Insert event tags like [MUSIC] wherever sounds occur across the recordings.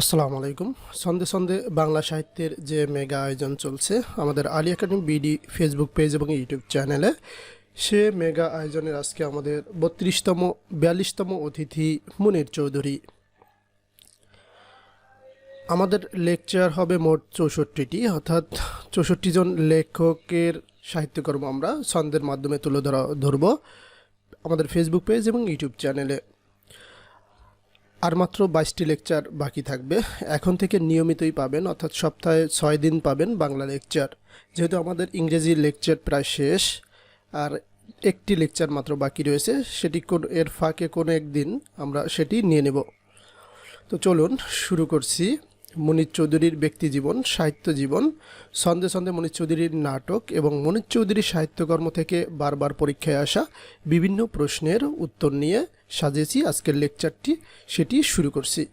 আসসালামু আলাইকুম। সন্ধে সন্ধে বাংলা সাহিত্যের যে মেগা আয়োজন চলছে আমাদের Ali academy BD Facebook page এবং ইউটিউব চ্যানেলে, সে মেগা আয়োজনের আজকে আমাদের বত্রিশতম, বিয়াল্লিশতম অতিথি মুনির চৌধুরী। আমাদের লেকচার হবে মোট চৌষট্টিটি, অর্থাৎ চৌষট্টি জন লেখকের সাহিত্যকর্ম আমরা ছন্দের মাধ্যমে তুলে ধরা ধরব আমাদের ফেসবুক পেজ এবং ইউটিউব চ্যানেলে। আর মাত্র বাইশটি লেকচার বাকি থাকবে। এখন থেকে নিয়মিতই পাবেন, অর্থাৎ সপ্তাহে ছয় দিন পাবেন বাংলা লেকচার। যেহেতু আমাদের ইংরেজি লেকচার প্রায় শেষ, আর একটি লেকচার মাত্র বাকি রয়েছে, সেটি কোন, এর ফাঁকে কোনো একদিন আমরা সেটি নিয়ে নেব। তো চলুন শুরু করছি। মনির চৌধুরীর ব্যক্তি জীবন, সাহিত্য জীবন, সন্ধে সন্ধে মনির চৌধুরীর নাটক এবং মনির চৌধুরীর সাহিত্যকর্ম থেকে বারবার পরীক্ষায় আসা বিভিন্ন প্রশ্নের উত্তর নিয়ে সাজিয়েছি আজকের লেকচারটি। সেটি শুরু করছি।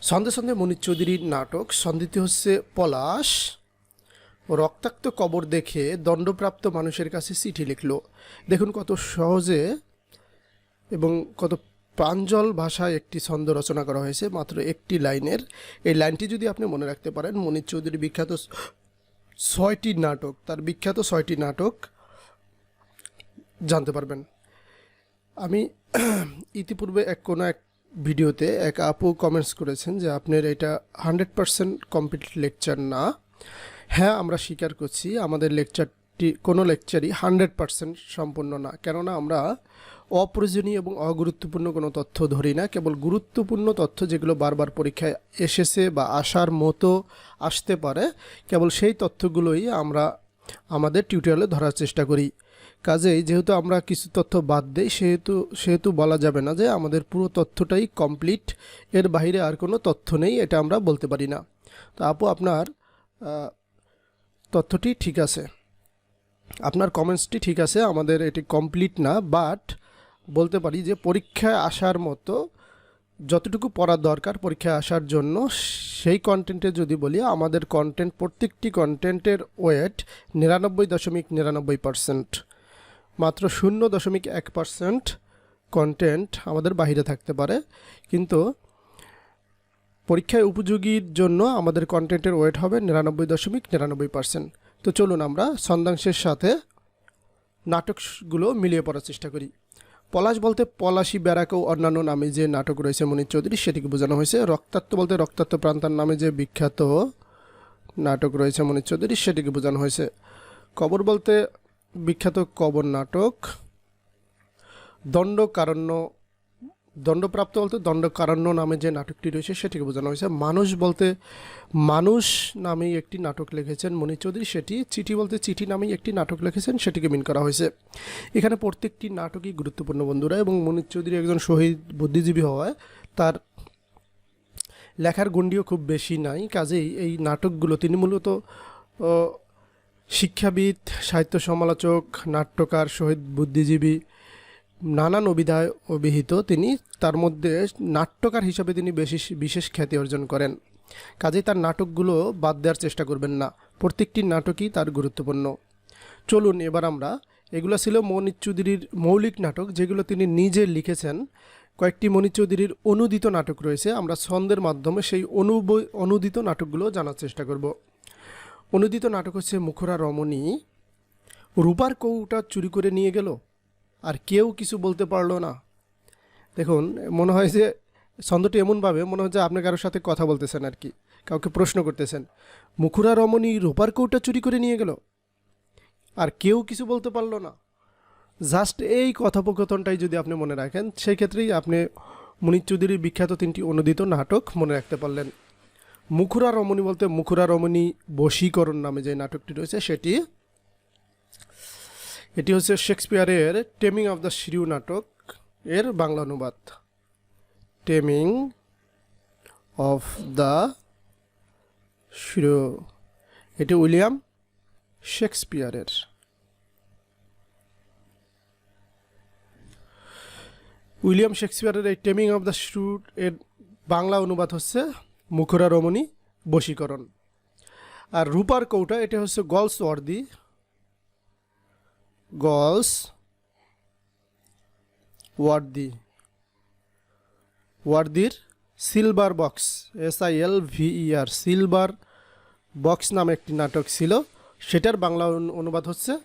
সন্ধে সন্ধে মনির চৌধুরীর নাটক, সন্ধিতে হচ্ছে পলাশ। রক্তাক্ত কবর দেখে দণ্ডপ্রাপ্ত মানুষের কাছে চিঠি লিখল। দেখুন কত সহজে এবং কত প্রাঞ্জল ভাষায় একটি ছন্দ রচনা করা হয়েছে, মাত্র একটি লাইনের। এই লাইনটি যদি আপনি মনে রাখতে পারেন, মনির চৌধুরী বিখ্যাত ছয়টি নাটক, তার বিখ্যাত ছয়টি নাটক জানতে পারবেন। আমি [CLEARS THROAT] ইতিপূর্বে এক কোনো এক ভিডিওতে এক আপু কমেন্টস করেছেন যে, আপনার এটা হান্ড্রেড পারসেন্ট কমপ্লিট লেকচার না। হ্যাঁ আমরা স্বীকার করছি, আমাদের লেকচারটি কোনো লেকচারই হান্ড্রেড পারসেন্ট সম্পূর্ণ না। কেননা আমরা অপ্রয়োজনীয় এবং অগুরুত্বপূর্ণ কোনো তথ্য ধরি না। কেবল গুরুত্বপূর্ণ তথ্য যেগুলো বারবার পরীক্ষায় এসেছে বা আসার মতো আসতে পারে, কেবল সেই তথ্যগুলোই আমরা আমাদের টিউটোরিয়ালে ধরার চেষ্টা করি। কাজেই যেহেতু আমরা কিছু তথ্য বাদ দিই, সেহেতু সেহেতু বলা যাবে না যে আমাদের পুরো তথ্যটাই কমপ্লিট এর বাইরে আর কোনো তথ্য নেই, এটা আমরা বলতে পারি না। তো আপু, আপনার তথ্যটি ঠিক আছে? আপনার কমেন্টসটি ঠিক আছে, আমাদের এটি কমপ্লিট না বাট বলতে পারি যে পরীক্ষায় আসার মতো যতটুকু পড়ার দরকার পরীক্ষায় আসার জন্য, সেই কন্টেন্টে যদি বলি, আমাদের কন্টেন্ট প্রত্যেকটি কন্টেন্টের ওয়েট নিরানব্বই দশমিক নিরানব্বই পার্সেন্ট মাত্র শূন্য দশমিক এক পার্সেন্ট কন্টেন্ট আমাদের বাইরে থাকতে পারে। কিন্তু পরীক্ষায় উপযোগীর জন্য আমাদের কন্টেন্টের ওয়েট হবে নিরানব্বই দশমিক নিরানব্বই পার্সেন্ট তো চলুন আমরা ছন্দাংশের সাথে নাটকগুলো মিলিয়ে পড়ার চেষ্টা করি। পলাশ বলতে পলাশী ব্যারাক ও অন্যান্য নামে যে নাটক রয়েছে মনির চৌধুরী, সেটিকে বোঝানো হয়েছে। রক্তাত্ম বলতে রক্তাত্ম প্রান্তার নামে যে বিখ্যাত নাটক রয়েছে মনির চৌধুরী, সেটিকে বোঝানো হয়েছে। কবর বলতে বিখ্যাত কবর নাটক। দণ্ডকারণ্য দণ্ডপ্রাপ্ত বলতে দণ্ডকারণ্য নামে যে নাটকটি রয়েছে সেটিকে বোঝানো হয়েছে। মানুষ বলতে মানুষ নামেই একটি নাটক লিখেছেন মনির চৌধুরী। সেটি চিঠি বলতে চিঠি নামেই একটি নাটক লিখেছেন, সেটিকে মিন করা হয়েছে। এখানে প্রত্যেকটি নাটকই গুরুত্বপূর্ণ বন্ধুরা এবং মনির চৌধুরী একজন শহীদ বুদ্ধিজীবী হওয়ায় তার লেখার গণ্ডিও খুব বেশি নাই। কাজেই এই নাটকগুলো তিনি মূলত শিক্ষাবিদ, সাহিত্য সমালোচক, নাট্যকার, শহীদ বুদ্ধিজীবী নানান অভিধায় অভিহিত, তিনি তার মধ্যে নাট্যকার হিসাবে তিনি বেশি বিশেষ খ্যাতি অর্জন করেন। কাজেই তার নাটকগুলো বাদ দেওয়ার চেষ্টা করবেন না, প্রত্যেকটি নাটকই তার গুরুত্বপূর্ণ। চলুন এবার আমরা, এগুলো ছিল মনির চৌধুরীর মৌলিক নাটক, যেগুলো তিনি নিজে লিখেছেন। কয়েকটি মনির চৌধুরীর অনুদিত নাটক রয়েছে, আমরা ছন্দের মাধ্যমে সেই অনুব, অনুদিত নাটকগুলো জানার চেষ্টা করব। অনুদিত নাটক হচ্ছে মুখরা রমণী। রূপার কৌটা চুরি করে নিয়ে গেল আর কেউ কিছু বলতে পারল না। দেখুন, মনে হয় যে ছন্দটি এমনভাবে, মনে হয় যে আপনি কারোর সাথে কথা বলতেছেন আর কি, কাউকে প্রশ্ন করতেছেন। মুখুরা রমণী রূপার কৌটা চুরি করে নিয়ে গেল। আর কেউ কিছু বলতে পারল না। জাস্ট এই কথোপকথনটাই যদি আপনি মনে রাখেন সেই ক্ষেত্রেই আপনি মুনির চৌধুরীর বিখ্যাত তিনটি অনুদিত নাটক মনে রাখতে পারলেন। মুখুরা রমণী বলতে মুখুরা রমণী বশীকরণ নামে যে নাটকটি রয়েছে, সেটি এটি হচ্ছে শেক্সপিয়ারের টেমিং অফ দ্য শ্রিউ নাটক এর বাংলা অনুবাদ। টেমিং অফ দ্য শ্রিউ এটি উইলিয়াম শেক্সপিয়ারের। উইলিয়াম শেক্সপিয়ারের এই টেমিং অফ দ্য শ্রু এর বাংলা অনুবাদ হচ্ছে মুখরা রমণী বশীকরণ। আর রূপার কৌটা, এটা হচ্ছে Galsworthy Galsworthy ওয়ার্দির silver box S I L V E R silver box নামে একটি নাটক ছিল। সেটার বাংলা অনু- অনুবাদ হচ্ছে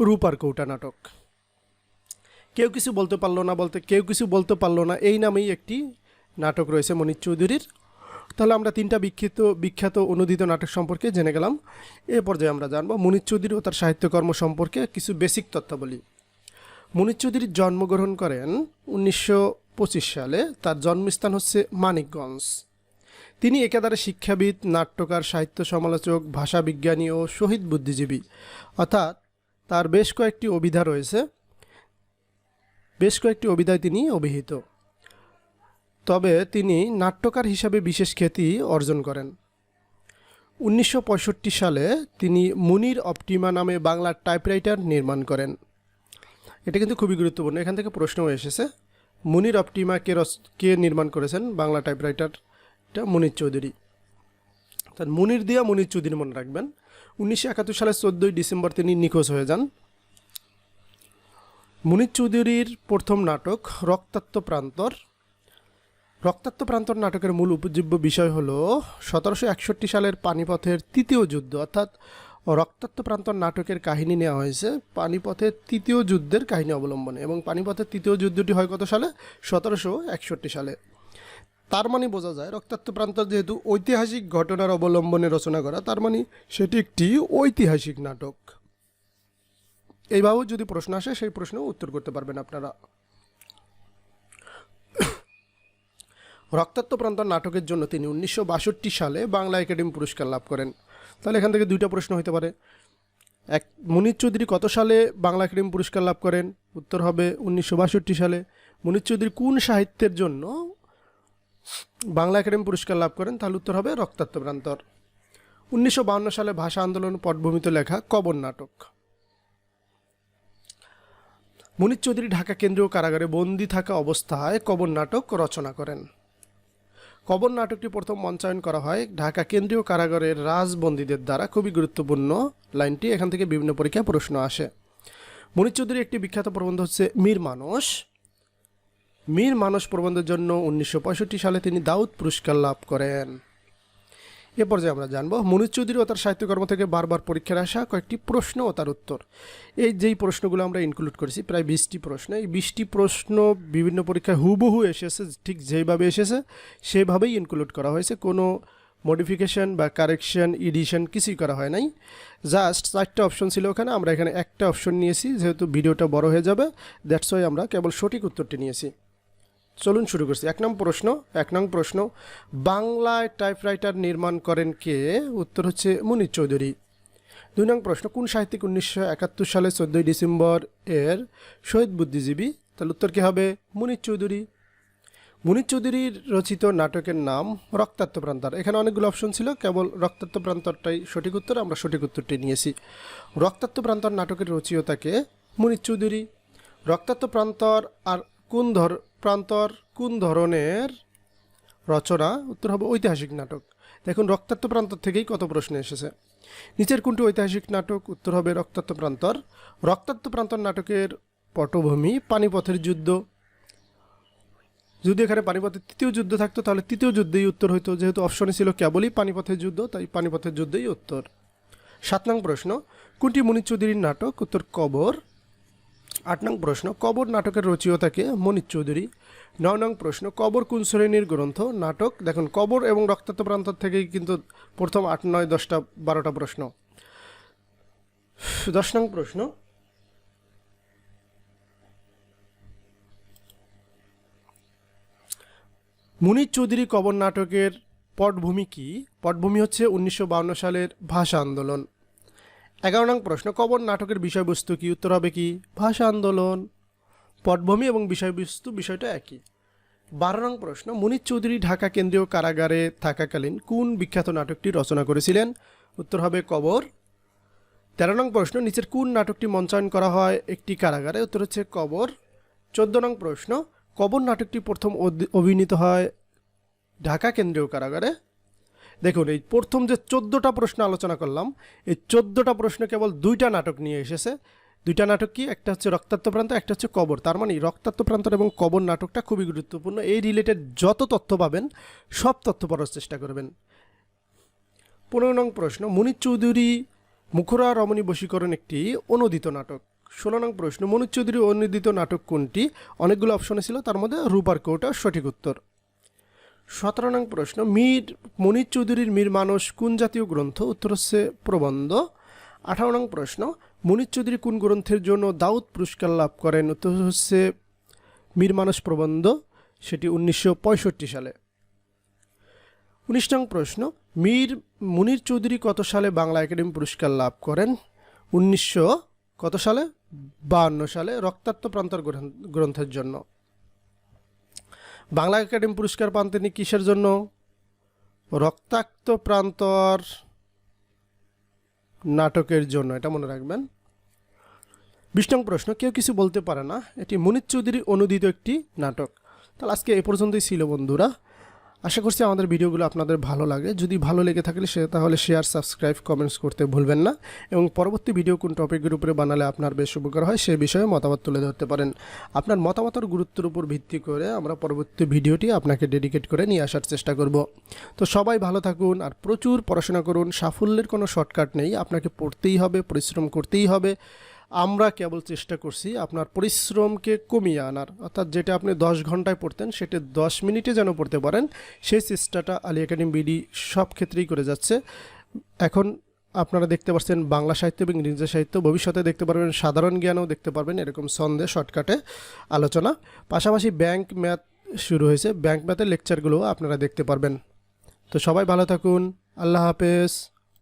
রূপার কৌটা নাটক। কেউ কিছু বলতে পারল না বলতে, কেউ কিছু বলতে পারল না, এই নামেই একটি নাটক রয়েছে মনির চৌধুরীর। তাহলে আমরা তিনটা বিখ্যাত বিখ্যাত অনুদিত নাটক সম্পর্কে জেনে গেলাম। এ পর্যায়ে আমরা জানব মনির চৌধুরী ও তার সাহিত্যকর্ম সম্পর্কে কিছু বেসিক তথ্যাবলী মনির চৌধুরী জন্মগ্রহণ করেন উনিশশো পঁচিশ সালে। তার জন্মস্থান হচ্ছে মানিকগঞ্জ। তিনি একাধারে শিক্ষাবিদ, নাট্যকার, সাহিত্য সমালোচক ভাষাবিজ্ঞানী ও শহীদ বুদ্ধিজীবী। অর্থাৎ তার বেশ কয়েকটি অভিধা রয়েছে। বেশ কয়েকটি অভিধায় তিনি অভিহিত। তবে তিনি নাট্যকার হিসাবে বিশেষ খ্যাতি অর্জন করেন। উনিশশো পঁয়ষট্টি সালে তিনি মুনির অপটিমা নামে বাংলা টাইপরাইটার নির্মাণ করেন। এটা কিন্তু খুবই গুরুত্বপূর্ণ। এখান থেকে প্রশ্নও এসেছে, মুনির অপটিমা কে রচ কে নির্মাণ করেছেন? বাংলা টাইপরাইটারটা মুনির চৌধুরী। তার মুনির দিয়া মুনির চৌধুরী মনে রাখবেন, উনিশশো একাত্তর সালের চোদ্দোই ডিসেম্বর তিনি নিখোঁজ হয়ে যান। মুনির চৌধুরীর প্রথম নাটক রক্তাক্ত প্রান্তর রক্তাক্ত প্রান্তর নাটকের মূল উপজীব্য বিষয় হল সতেরোশো একষট্টি সালের পানিপথের তৃতীয় যুদ্ধ, অর্থাৎ রক্তাক্ত প্রান্তর নাটকের কাহিনী নেওয়া হয়েছে পানিপথের তৃতীয় যুদ্ধের কাহিনী অবলম্বনে। এবং পানিপথের তৃতীয় যুদ্ধটি হয় কত সালে? সতেরোশো একষট্টি সালে। তার মানে বোঝা যায় রক্তাক্ত প্রান্তর যেহেতু ঐতিহাসিক ঘটনার অবলম্বনে রচনা করা, তার মানে সেটি একটি ঐতিহাসিক নাটক। এইভাবেও যদি প্রশ্ন আসে, সেই প্রশ্ন উত্তর করতে পারবেন আপনারা। রক্তাক্ত প্রান্তর নাটকের জন্য তিনি উনিশশো বাষট্টি সালে বাংলা একাডেমি পুরস্কার লাভ করেন। তাহলে এখান থেকে দুইটা প্রশ্ন হতে পারে। এক, মুনির চৌধুরী কত সালে বাংলা একাডেমি পুরস্কার লাভ করেন? উত্তর হবে উনিশশো বাষট্টি সালে। মনির চৌধুরী কোন সাহিত্যের জন্য বাংলা একাডেমি পুরস্কার লাভ করেন? তাহলে উত্তর হবে রক্তাক্ত প্রান্তর উনিশশো সালে ভাষা আন্দোলন পটভূমিতে লেখা কবর নাটক। মুনির চৌধুরী ঢাকা কেন্দ্রীয় কারাগারে বন্দি থাকা অবস্থায় কবর নাটক রচনা করেন। কবর নাটকটি প্রথম মঞ্চায়ন করা হয় ঢাকা কেন্দ্রীয় কারাগারের রাজবন্দীদের দ্বারা। খুবই গুরুত্বপূর্ণ লাইনটি। এখান থেকে বিভিন্ন পরীক্ষায় প্রশ্ন আসে। মনির চৌধুরীর একটি বিখ্যাত প্রবন্ধ হচ্ছে মীর মানস। মীর মানস প্রবন্ধের জন্য উনিশশো পঁয়ষট্টি সালে তিনি দাউদ পুরস্কার লাভ করেন। এ পর্যায়ে আমরা জানব, মনির চৌধুরী ও তার সাহিত্যকর্ম থেকে বারবার পরীক্ষার আসা কয়েকটি প্রশ্ন ও তার উত্তর। এই যেই প্রশ্নগুলো আমরা ইনক্লুড করেছি, প্রায় বিশটি প্রশ্ন, এই বিশটি প্রশ্ন বিভিন্ন পরীক্ষায় হুবহু এসেছে, ঠিক যেইভাবে এসেছে, সেভাবেই ইনক্লুড করা হয়েছে। কোনো মডিফিকেশন বা কারেকশন এডিশন কিছুই করা হয় নাই। জাস্ট চারটা অপশন ছিল ওখানে, আমরা এখানে একটা অপশন নিয়েছি, যেহেতু ভিডিওটা বড় হয়ে যাবে দ্যাটস ওয়াই আমরা কেবল সঠিক উত্তরটি নিয়েছি। চলুন শুরু করছি। এক নং প্রশ্ন, এক নং প্রশ্ন। বাংলায় টাইপরাইটার নির্মাণ করেন কে? উত্তর হচ্ছে মুনির চৌধুরী। দুই নং প্রশ্ন, কোন সাহিত্যিক উনিশশো একাত্তর সালে চোদ্দোই ডিসেম্বর এর শহীদ বুদ্ধিজীবী? তাহলে উত্তর কী হবে? মুনির চৌধুরী। মুনির চৌধুরীর রচিত নাটকের নাম রক্তাক্ত প্রান্তর। এখানে অনেকগুলো অপশন ছিল, কেবল রক্তাক্ত প্রান্তরটাই সঠিক উত্তর, আমরা সঠিক উত্তরটি নিয়েছি। রক্তাক্ত প্রান্তর নাটকের রচয়িতাকে মুনির চৌধুরী। রক্তাক্ত প্রান্তর আর কোন ধর প্রান্তর কোন ধরনের রচনা? উত্তর হবে ঐতিহাসিক নাটক। দেখুন, রক্তাক্ত প্রান্তর থেকেই কত প্রশ্ন এসেছে। নিচের কোনটি ঐতিহাসিক নাটক? উত্তর হবে রক্তাক্ত প্রান্তর। রক্তাক্ত প্রান্তর নাটকের পটভূমি পানিপথের যুদ্ধ। যদি এখানে পানিপথের তৃতীয় যুদ্ধ থাকতো, তাহলে তৃতীয় যুদ্ধেই উত্তর হইতো। যেহেতু অপশনে ছিল কেবলই পানিপথের যুদ্ধ, তাই পানিপথের যুদ্ধেই উত্তর। সাত নং প্রশ্ন, কোনটি মনির চৌধুরীর নাটক? উত্তর, কবর। আট নং প্রশ্ন, কবর নাটকের রচয়িতাকে মনির চৌধুরী। নয় নং প্রশ্ন, কবর কোন শ্রেণির গ্রন্থ? নাটক, দেখুন, কবর এবং রক্তাক্ত প্রান্তর থেকেই কিন্তু প্রথম আট, নয়, দশটা, বারোটা প্রশ্ন। দশ নং প্রশ্ন, মুনির চৌধুরী কবর নাটকের পটভূমি কি? পটভূমি হচ্ছে উনিশশো সালের ভাষা আন্দোলন। এগারো নং প্রশ্ন, কবর নাটকের বিষয়বস্তু কি? উত্তর হবে কি, ভাষা আন্দোলন, পটভূমি এবং বিষয়বস্তু বিষয়টা একই। বারো নং প্রশ্ন, মুনির চৌধুরী ঢাকা কেন্দ্রীয় কারাগারে থাকাকালীন কোন বিখ্যাত নাটকটি রচনা করেছিলেন? উত্তর হবে কবর। তেরো নং প্রশ্ন, নিচের কোন নাটকটি মঞ্চায়ন করা হয় একটি কারাগারে? উত্তর হচ্ছে কবর। চোদ্দ নং প্রশ্ন, কবর নাটকটি প্রথম অভিনীত হয় ঢাকা কেন্দ্রীয় কারাগারে। দেখুন, এই প্রথম যে চোদ্দোটা প্রশ্ন আলোচনা করলাম, এই চোদ্দোটা প্রশ্ন কেবল দুইটা নাটক নিয়ে এসেছে। দুইটা নাটক কি? একটা হচ্ছে রক্তাক্ত প্রান্ত, একটা হচ্ছে কবর। তার মানে রক্তাক্ত প্রান্ত এবং কবর নাটকটা খুবই গুরুত্বপূর্ণ। এই রিলেটেড যত তথ্য পাবেন, সব তথ্য পড়ার চেষ্টা করবেন। পনেরো নং প্রশ্ন মুনির চৌধুরী, মুখরা রমণী বশীকরণ একটি অনুদিত নাটক। ষোলো নং প্রশ্ন মনির চৌধুরী অনুদিত নাটক কোনটি? অনেকগুলো অপশনে ছিল, তার মধ্যে রূপার কোটা সঠিক উত্তর। সতেরো নং প্রশ্ন, মীর মনির চৌধুরীর মীর মানস কোন জাতীয় গ্রন্থ? উত্তর হচ্ছে প্রবন্ধ। আঠারো নং প্রশ্ন, মনির চৌধুরী কোন গ্রন্থের জন্য দাউদ পুরস্কার লাভ করেন? উত্তর হচ্ছে মীর মানস প্রবন্ধ, সেটি উনিশশো পঁয়ষট্টি সালে। উনিশ নং প্রশ্ন, মীর মুনির চৌধুরী কত সালে বাংলা একাডেমি পুরস্কার লাভ করেন? উনিশশো কত সালে? বাহান্ন সালে, রক্তাক্ত প্রান্তর গ্রন্থ- গ্রন্থের জন্য। বাংলা একাডেমি পুরস্কার পান তিনি কিসের জন্য? রক্তাক্ত প্রান্তর নাটকের জন্য, এটা মনে রাখবেন। বিশ নং প্রশ্ন, কেউ কিছু বলতে পারে না। এটি মনির চৌধুরী অনুদিত একটি নাটক। তাহলে আজকে এ পর্যন্তই ছিল বন্ধুরা। আশা করছি আমাদের ভিডিওগুলো আপনাদের ভালো লাগে। যদি ভালো লেগে থাকলে সে, তাহলে শেয়ার সাবস্ক্রাইব কমেন্টস করতে ভুলবেন না। এবং পরবর্তী ভিডিও কোন টপিকের উপরে বানালে আপনার বেশ উপকার হয়, সে বিষয়ে মতামত তুলে ধরতে পারেন। আপনার মতামতের গুরুত্বের উপর ভিত্তি করে আমরা পরবর্তী ভিডিওটি আপনাকে ডেডিকেট করে নিয়ে আসার চেষ্টা করব। তো সবাই ভালো থাকুন, আর প্রচুর পড়াশোনা করুন। সাফল্যের কোনো শর্টকাট নেই। আপনাকে পড়তেই হবে, পরিশ্রম করতেই হবে। আমরা কেবল চেষ্টা করছি আপনার পরিশ্রমকে কমিয়ে আনার। অর্থাৎ যেটা আপনি দশ ঘন্টায় পড়তেন, সেটা দশ মিনিটে যেন পড়তে পারেন, সেই চেষ্টাটা আলী একাডেমি বিডি সব ক্ষেত্রেই করে যাচ্ছে। এখন আপনারা দেখতে পাচ্ছেন বাংলা সাহিত্য এবং ইংরেজি সাহিত্য ভবিষ্যতে দেখতে পারবেন, সাধারণ জ্ঞানও দেখতে পারবেন এরকম সন্দেহ শর্টকাটে আলোচনা। পাশাপাশি ব্যাংক ম্যাথ শুরু হয়েছে, ব্যাংক ম্যাথের লেকচারগুলো আপনারা দেখতে পারবেন। তো সবাই ভালো থাকুন, আল্লাহ হাফেজ।